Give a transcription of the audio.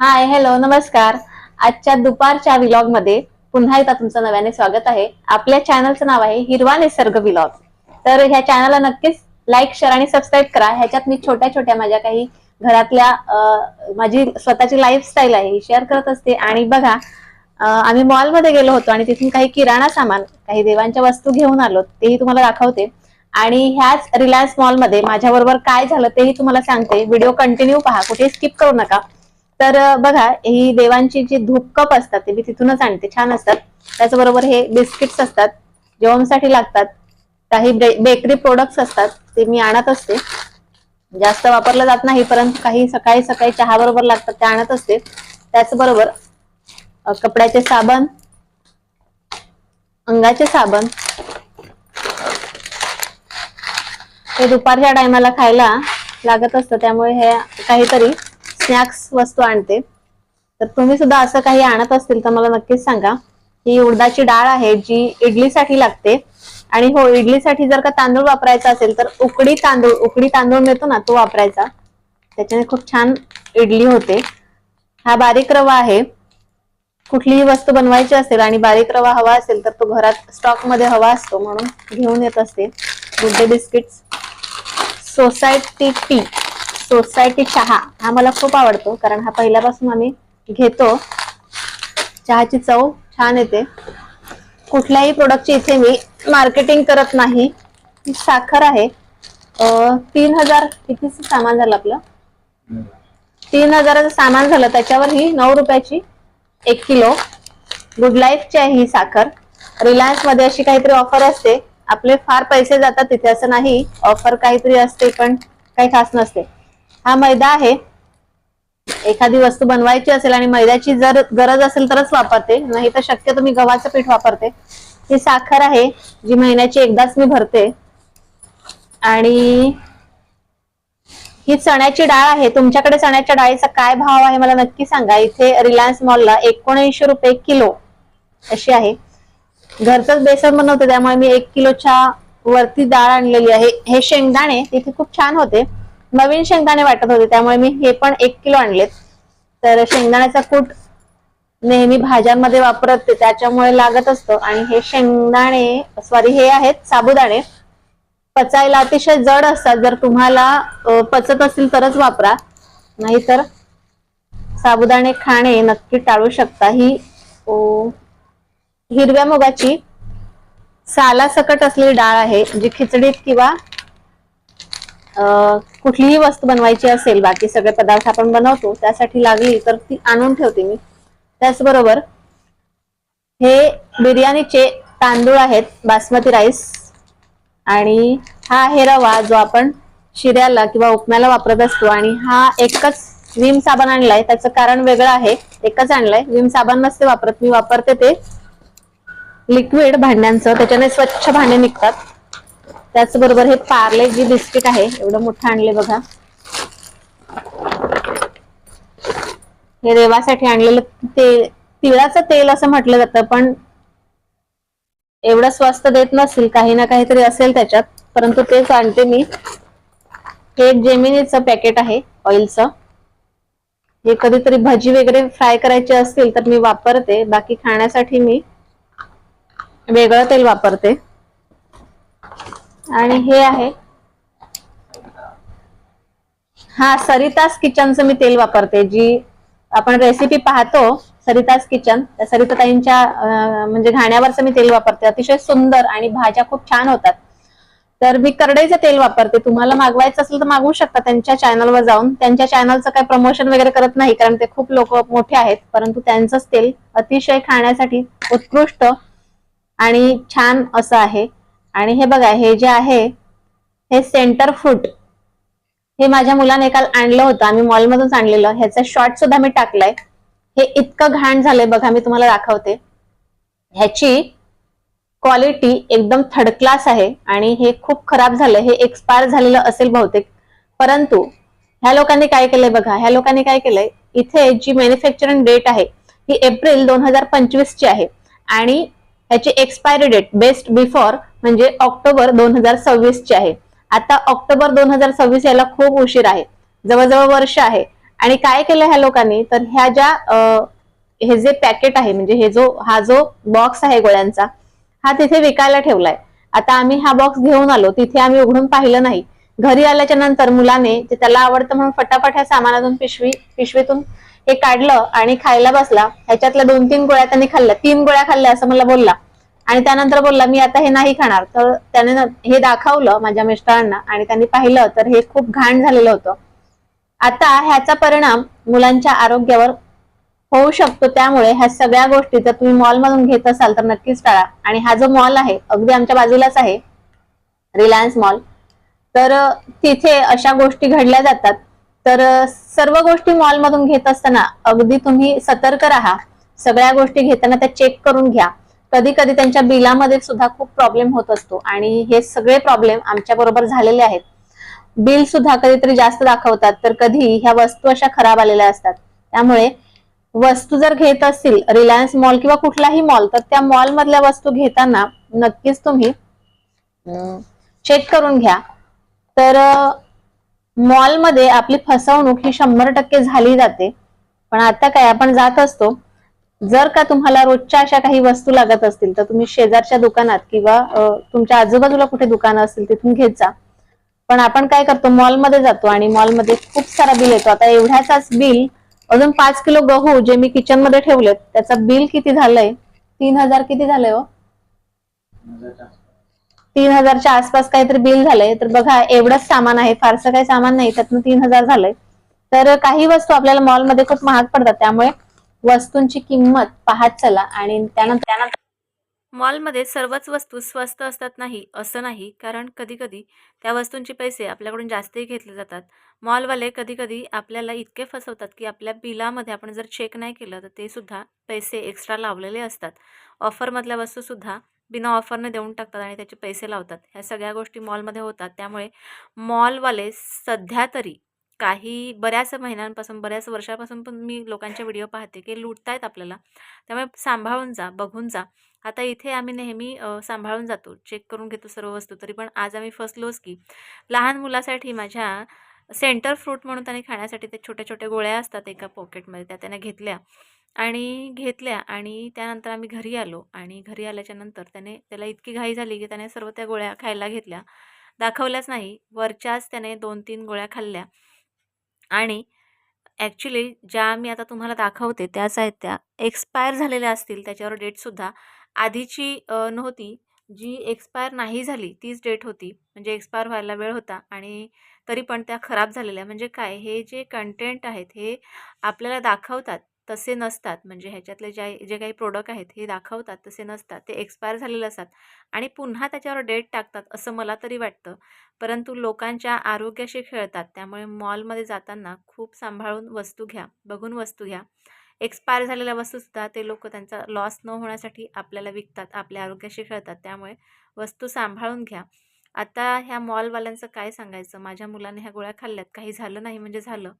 Hi hello नमस्कार. आजच्या दुपारच्या विलॉगमध्ये पुन्हा एकदा तुमचं नव्याने स्वागत आहे. आपल्या चॅनलचं नाव आहे हिरवा निसर्ग विलॉग तर ह्या चॅनलला नक्कीच लाईक शेअर आणि सबस्क्राईब करा. ह्याच्यात मी छोट्या छोट्या माझ्या काही घरातल्या माझी स्वतःची लाईफस्टाईल आहे ही शेअर करत असते. आणि बघा आम्ही मॉलमध्ये गेलो होतो आणि तिथून काही किराणा सामान काही देवांच्या वस्तू घेऊन आलो तेही तुम्हाला दाखवते. आणि ह्याच रिलायन्स मॉलमध्ये माझ्याबरोबर काय झालं तेही तुम्हाला सांगते. व्हिडिओ कंटिन्यू पहा कुठे स्किप करू नका. तर बघा ही देवांची जी धूप कप असतात ते मी तिथूनच आणते छान असतात. त्याचबरोबर हे बिस्किट्स असतात जेवणसाठी लागतात. काही बेकरी प्रोडक्ट्स असतात ते मी आणत असते. जास्त वापरलं जात नाही परंतु काही सकाळी सकाळी चहा बरोबर लागतात ते आणत असते. त्याचबरोबर कपड्याचे साबण अंगाचे साबण. हे दुपारच्या टायमाला खायला लागत असतं त्यामुळे हे काहीतरी स्नॅक्स वस्तू आणते. तर तुम्ही सुद्धा असं काही आणत असतील तर मला नक्कीच सांगा. ही उडदाची डाळ आहे जी इडलीसाठी लागते. आणि हो इडलीसाठी जर का तांदूळ वापरायचा असेल तर उकडी तांदूळ उकडी तांदूळ मिळतो ना तो वापरायचा. त्याच्याने खूप छान इडली होते. हा बारीक रवा आहे. कुठलीही वस्तू बनवायची असेल आणि बारीक रवा हवा असेल तर तो घरात स्टॉकमध्ये हवा असतो म्हणून घेऊन येत असते. गुड्डे बिस्किट्स सोसायटी टी सोसायटी चहा हा मला खूप आवडतो कारण हा पहिल्यापासून आम्ही घेतो. चहाची चव छान येते. कुठल्याही प्रोडक्टची इथे मी मार्केटिंग करत नाही. साखर आहे. तीन हजार कितीच सामान झालं आपलं? तीन हजाराचं सामान झालं त्याच्यावर ही नऊ रुपयाची एक किलो गुड लाईफची आहे ही साखर. रिलायन्समध्ये अशी काहीतरी ऑफर असते. आपले फार पैसे जातात तिथे असं नाही. ऑफर काहीतरी असते पण काही खास नसते. हा मैदा आहे. एखादी वस्तू बनवायची असेल आणि मैद्याची जर गरज असेल तरच वापरते. नाही तर शक्यतो मी गव्हाचं पीठ वापरते. ही साखर आहे जी महिन्याची एकदाच मी भरते. आणि ही चण्याची डाळ आहे. तुमच्याकडे चण्याच्या डाळीचा काय भाव आहे मला नक्की सांगा. इथे रिलायन्स मॉलला एकोणऐंशी रुपये किलो अशी आहे. घरचंच बेसन बनवते त्यामुळे मी एक किलोच्या वरती डाळ आणलेली आहे. हे शेंगदाणे तिथे खूप छान होते. नवीन शेंगदाणे वाटत होते त्यामुळे मी हे पण एक किलो आणलेत. तर शेंगदाण्याचा कूट नेहमी भाज्यांमध्ये वापरत त्याच्यामुळे लागत असतो. आणि हे शेंगदाणे सॉरी हे आहेत साबुदाणे. पचायला अतिशय जड असतात जर तुम्हाला पचत असतील तरच वापरा. नाहीतर साबुदाणे खाणे नक्की टाळू शकता. ही ओ, हिरव्या मुगाची साला सकट असलेली डाळ आहे जी खिचडीत किंवा कुठलीही वस्तू बनवायची असेल बाकी सगळे पदार्थ आपण बनवतो त्यासाठी लागली तर ती आणून ठेवते मी. त्याचबरोबर हे बिर्याणीचे तांदूळ आहेत बासमती राईस. आणि हा आहे रवा जो आपण शिऱ्याला किंवा उपम्याला वापरत असतो. आणि हा एकच विम साबण आणलाय त्याचं कारण वेगळं आहे. एकच आणलाय विम साबण नसते वापरत मी वापरते ते. लिक्विड भांड्यांचं त्याच्याने स्वच्छ भांडे निघतात. त्याचबरोबर हे पार्ले जी बिस्किट आहे एवढं मोठं आणले बघा. हे रेवासाठी आणलेलं ते तिळाचं तेल असं म्हटलं जातं पण एवढं स्वस्त देत नसेल काही ना काहीतरी असेल त्याच्यात परंतु तेच आणते मी. हे जेमिनीचं पॅकेट आहे ऑइलचं. हे कधीतरी भजी वगैरे फ्राय करायची असतील तर मी वापरते. बाकी खाण्यासाठी मी वेगळं तेल वापरते. आणि हे आहे. हा सरितास किचनचं मी तेल वापरते जी आपण रेसिपी पाहतो सरितास किचन त्या सरिताताईंच्या म्हणजे घाण्यावरचं मी तेल वापरते. अतिशय सुंदर आणि भाज्या खूप छान होतात. तर मी करडईचं तेल वापरते. तुम्हाला मागवायचं असेल तर मागवू शकता त्यांच्या चॅनलवर जाऊन. त्यांच्या चॅनलचं काही प्रमोशन वगैरे करत नाही कारण ते खूप लोक मोठे आहेत. परंतु त्यांचंच तेल अतिशय खाण्यासाठी उत्कृष्ट आणि छान असं आहे. आणि हे बघा हे जे आहे हे सेंटर फूट हे माझ्या मुलाने काल आणलं होतं. आम्ही मॉलमधूनच आणलेलं. ह्याचा शॉर्ट सुद्धा मी टाकलाय. हे इतकं घाण झालंय बघा मी तुम्हाला दाखवते. ह्याची क्वालिटी एकदम थर्ड क्लास आहे आणि हे खूप खराब झालं हे एक्सपायर झालेलं असेल बहुतेक. परंतु ह्या लोकांनी काय केलंय बघा ह्या लोकांनी काय केलंय? इथे जी मॅन्युफॅक्चरिंग डेट आहे ही एप्रिल दोन हजार पंचवीस ची आहे. आणि ह्याची एक्सपायरी डेट बेस्ट बिफोर म्हणजे ऑक्टोबर दोन हजार सव्वीस ची आहे. आता ऑक्टोबर दोन हजार सव्वीस याला खूप उशीर आहे. जवळजवळ वर्ष आहे. आणि काय केलं ह्या लोकांनी? तर ह्या ज्या हे जे पॅकेट आहे म्हणजे हे जो हा जो बॉक्स आहे गोळ्यांचा हा तिथे विकायला ठेवलाय. आता आम्ही हा बॉक्स घेऊन आलो. तिथे आम्ही उघडून पाहिलं नाही. घरी आल्याच्यानंतर मुलाने ते त्याला आवडतं म्हणून फटाफट ह्या सामानातून पिशवी पिशवीतून हे काढलं आणि खायला बसला. ह्याच्यातल्या दोन तीन गोळ्या त्यांनी खाल्ल्या. तीन गोळ्या खाल्ल्या असं मला बोलला. आणि त्यानंतर बोलला मी आता हे नाही खाणार. तर त्याने हे दाखवलं माझ्या मिस्टरांना आणि त्यांनी पाहिलं तर हे खूप घाण झालेलं होतं. आता ह्याचा परिणाम मुलांच्या आरोग्यावर होऊ शकतो. त्यामुळे ह्या सगळ्या गोष्टी जर तुम्ही मॉलमधून घेत असाल तर नक्कीच टाळा. आणि हा जो मॉल आहे अगदी आमच्या बाजूलाच आहे रिलायन्स मॉल तर तिथे अशा गोष्टी घडल्या जातात. तर सर्व गोष्टी मॉलमधून घेत असताना अगदी तुम्ही सतर्क राहा. सगळ्या गोष्टी घेताना त्या चेक करून घ्या. कधी कधी त्यांच्या बिलामध्ये सुद्धा खूप प्रॉब्लेम होत असतो. आणि हे सगळे प्रॉब्लेम आमच्या बरोबर झालेले आहेत. बिल सुद्धा कधीतरी जास्त दाखवतात तर कधी ह्या वस्तू अशा खराब आलेल्या असतात. त्यामुळे वस्तू जर घेत असतील रिलायन्स मॉल किंवा कुठलाही मॉल तर त्या मॉल मधल्या वस्तू घेताना नक्कीच तुम्ही चेक करून घ्या. तर मॉलमध्ये आपली फसवणूक ही शंभर टक्के झाली जाते. पण आता काय आपण जात असतो. जर का तुम्हाला रोजच्या अशा काही वस्तू लागत असतील तर तुम्ही शेजारच्या दुकानात किंवा तुमच्या आजूबाजूला कुठे दुकानं असतील तिथून घेत जा. पण आपण काय करतो मॉलमध्ये जातो आणि मॉलमध्ये खूप सारा बिल येतो. आता एवढ्याचाच बिल अजून पाच किलो गहू जे मी किचनमध्ये ठेवलेत त्याचं बिल किती झालंय? तीन हजार किती झालंय हो? तीन हजारच्या आसपास काहीतरी बिल झालंय. तर बघा एवढंच सामान आहे. फारसं काही सामान नाही. त्यातनं तीन हजार झालंय. तर काही वस्तू आपल्याला मॉलमध्ये खूप महाग पडतात. त्यामुळे वस्तूंची किंमत पाहत चला आणि त्यानंतर त्यानंतर मॉलमध्ये सर्वच वस्तू स्वस्त असतात नाही असं नाही कारण कधीकधी त्या वस्तूंचे पैसे आपल्याकडून जास्तही घेतले जातात. मॉलवाले कधीकधी आपल्याला इतके फसवतात की आपल्या बिलामध्ये आपण जर चेक नाही केलं तर ते सुद्धा पैसे एक्स्ट्रा लावलेले असतात. ऑफरमधल्या वस्तूसुद्धा बिना ऑफरने देऊन टाकतात आणि त्याचे पैसे लावतात. ह्या सगळ्या गोष्टी मॉलमध्ये होतात. त्यामुळे मॉलवाले सध्या तरी काही बऱ्याच महिन्यांपासून बऱ्याच वर्षापासून पण मी लोकांचे व्हिडिओ पाहते की लुटतायत आपल्याला. त्यामुळे सांभाळून जा बघून जा. आता इथे आम्ही नेहमी सांभाळून जातो. चेक करून घेतो सर्व वस्तू तरी पण आज आम्ही फसलोच की. लहान मुलासाठी माझ्या सेंटर फ्रूट म्हणून त्याने खाण्यासाठी ते छोट्या छोट्या गोळ्या असतात एका पॉकेटमध्ये त्या त्याने घेतल्या. आणि घेतल्या आणि त्यानंतर आम्ही घरी आलो. आणि घरी आल्याच्यानंतर त्याने त्याला इतकी घाई झाली की त्याने सर्व त्या गोळ्या खायला घेतल्या. दाखवल्याच नाही. वरच्याच त्याने दोन तीन गोळ्या खाल्ल्या. आणि ॲक्च्युली ज्या मी आता तुम्हाला दाखवते त्याच आहेत त्या. एक्सपायर झालेल्या असतील त्याच्यावर डेटसुद्धा आधीची नव्हती. जी एक्सपायर नाही झाली तीच डेट होती. म्हणजे एक्सपायर व्हायला वेळ होता आणि तरी पण त्या खराब झालेल्या. म्हणजे काय? हे जे कंटेंट आहेत हे आपल्याला दाखवतात. तसे नसतात. म्हणजे ह्याच्यातले ज्या जे काही प्रोडक्ट आहेत हे दाखवतात तसे नसतात. ते एक्सपायर झालेले असतात. आणि पुन्हा त्याच्यावर डेट टाकतात असं मला तरी वाटतं. परंतु लोकांच्या आरोग्याशी खेळतात. त्यामुळे मॉलमध्ये जाताना खूप सांभाळून वस्तू घ्या बघून वस्तू घ्या. एक्सपायर झालेल्या वस्तूसुद्धा ते लोक त्यांचा लॉस न होण्यासाठी आपल्याला विकतात आपल्या आरोग्याशी खेळतात. त्यामुळे वस्तू सांभाळून घ्या. आता ह्या मॉलवाल्यांचं काय सांगायचं? माझ्या मुलाने ह्या गोळ्या खाल्ल्यात. काही झालं नाही म्हणजे झालं.